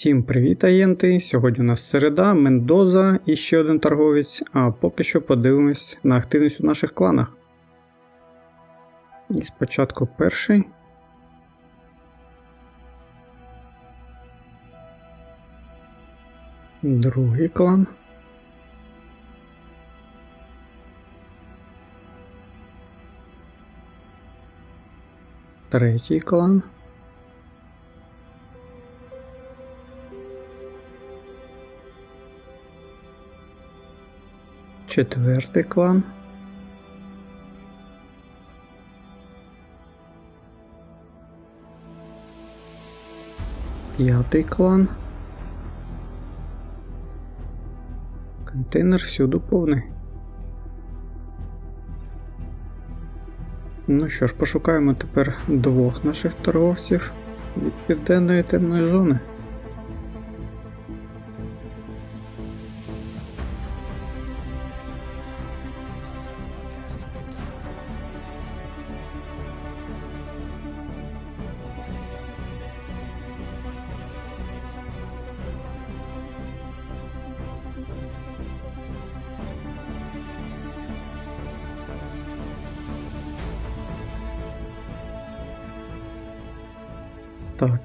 Всім привіт, агенти! Сьогодні у нас середа, Мендоза і ще один торговець, а поки що подивимось на активність у наших кланах. І спочатку перший. Другий клан. Третій клан. Четвертий клан. П'ятий клан. Контейнер всюди повний. Ну що ж, пошукаємо тепер двох наших торговців від південної темної зони. Так,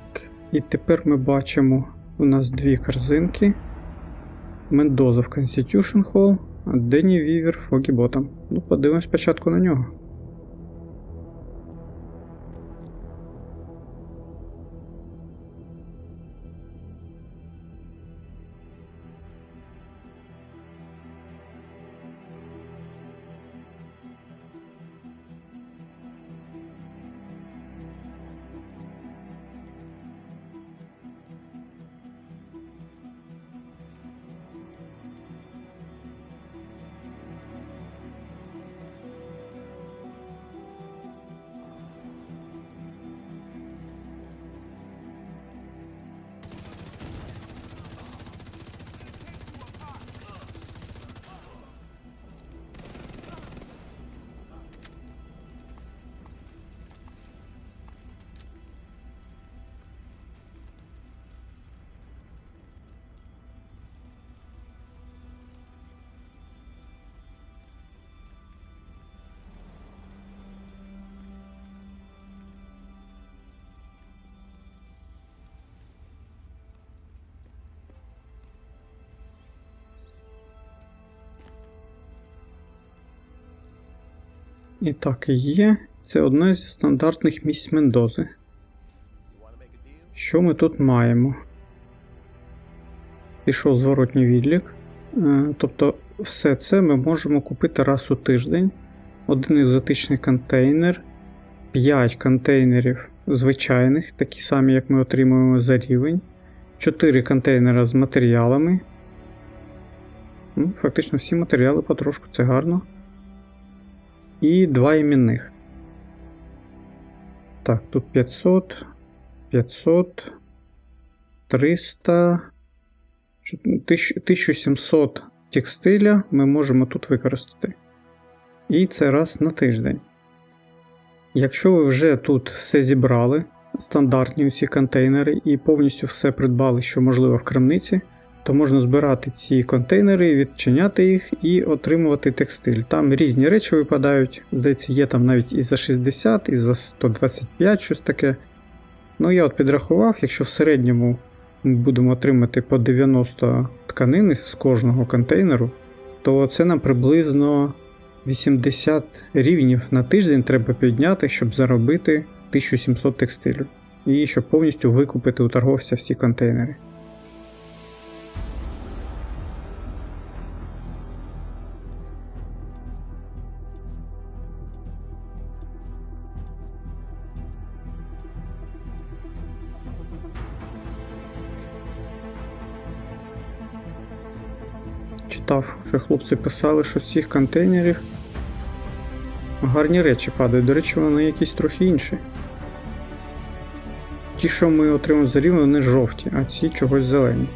і тепер ми бачимо у нас дві корзинки. Мендоза в Constitution Hall, а Денні Вівер в Foggy Ну, подивимось спочатку на нього. І так і є. Це одне зі стандартних місць Мендози. Що ми тут маємо? Пішов зворотній відлік. Е, Тобто, все це ми можемо купити раз у тиждень. Один екзотичний контейнер, 5 контейнерів звичайних, такі самі, як ми отримуємо за рівень, 4 контейнера з матеріалами. Ну, Фактично всі матеріали потрошку, це гарно. І два іменних. Так, тут 500, 500, 300, 1700 текстиля ми можемо тут використати. І це раз на тиждень. Якщо ви вже тут все зібрали, стандартні усі контейнери, і повністю все придбали, що можливо в крамниці, то можна збирати ці контейнери, відчиняти їх і отримувати текстиль. Там різні речі випадають. Здається, є там навіть і за 60, і за 125 щось таке. Ну, я от підрахував, якщо в середньому ми будемо отримати по 90 тканини з кожного контейнеру, то це нам приблизно 80 рівнів на тиждень треба підняти, щоб заробити 1700 текстилю. І щоб повністю викупити у торговця всі контейнери. Читав, що хлопці писали, що з цих контейнерів гарні речі падають. До речі, вони якісь трохи інші. Ті, що ми отримали за рівень, вони жовті, а ці чогось зелені.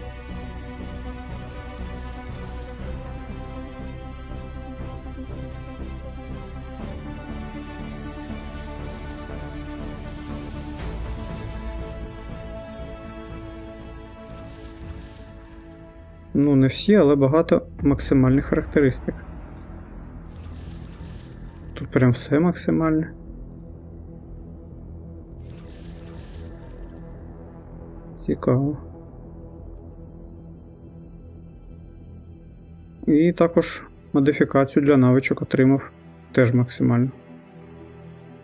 Ну, не всі, але багато максимальних характеристик. Тут прям все максимальне. Цікаво. І також модифікацію для навичок отримав теж максимально.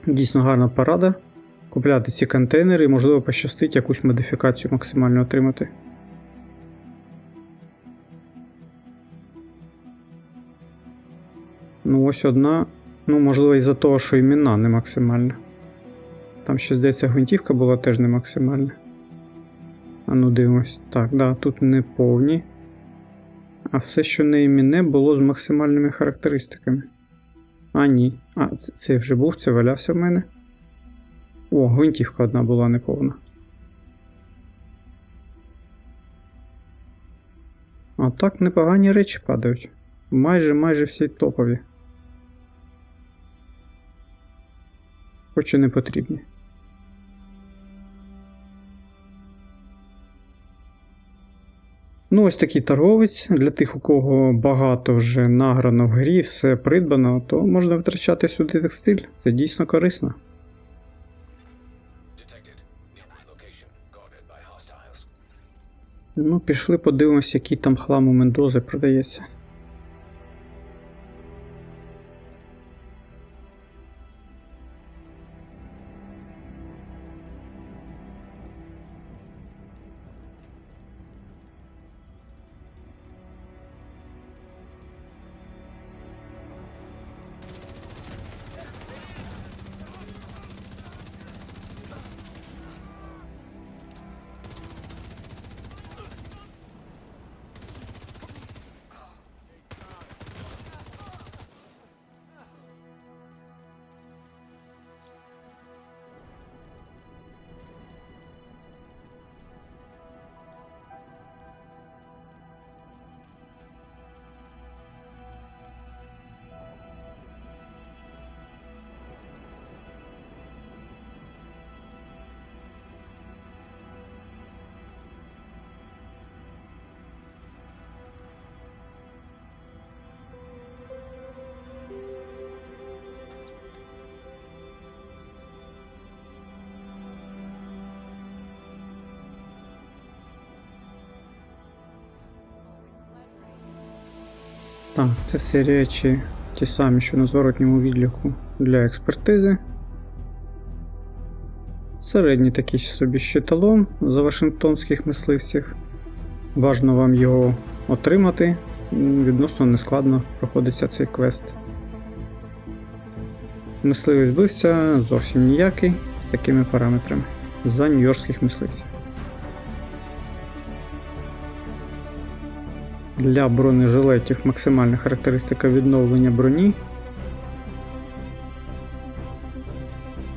Дійсно гарна порада. Купляти ці контейнери і, можливо, пощастить якусь модифікацію максимально отримати. Ось одна. Ну, можливо, із-за того, що імена не максимальна. Там ще, здається, гвинтівка була теж не максимальна. А ну дивимось. Так, да, тут не повні. А все, що не іменне, було з максимальними характеристиками. А, ні. А, це, це вже був, це валявся в мене. О, гвинтівка одна була неповна. А так непогані речі падають. Майже майже всі топові. Хоч і не потрібні. Ну, ось такий торговець. Для тих, у кого багато вже награно в грі, все придбано, то можна витрачати сюди текстиль. Це дійсно корисно. Ну, пішли подивимось, який там хлам у Мендози продається. Так, це серія чи ті самі, що на зворотньому відліку для експертизи. Середній такий собі щиталом за вашингтонських мисливців. Важно вам його отримати. Відносно нескладно проходиться цей квест. Мисливець вбивця зовсім ніякий з такими параметрами за нью-йоркських мисливців. Для бронежилетів максимальна характеристика відновлення броні.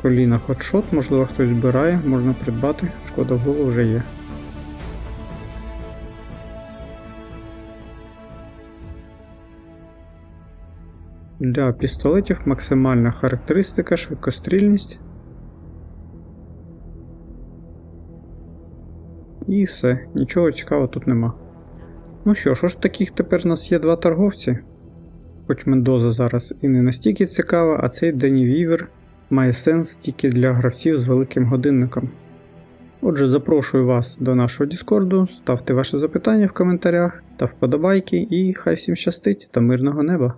Коліна хотшот, можливо, хтось збирає, можна придбати, шкода в голову вже є. Для пістолетів максимальна характеристика, швидкострільність. І все, нічого цікавого тут нема. Ну що ж, ось таких тепер у нас є два торговці. Хоч Мендоза зараз і не настільки цікава, а цей Дені Вівер має сенс тільки для гравців з великим годинником. Отже, запрошую вас до нашого Діскорду, ставте ваші запитання в коментарях та вподобайки, і хай всім щастить та мирного неба!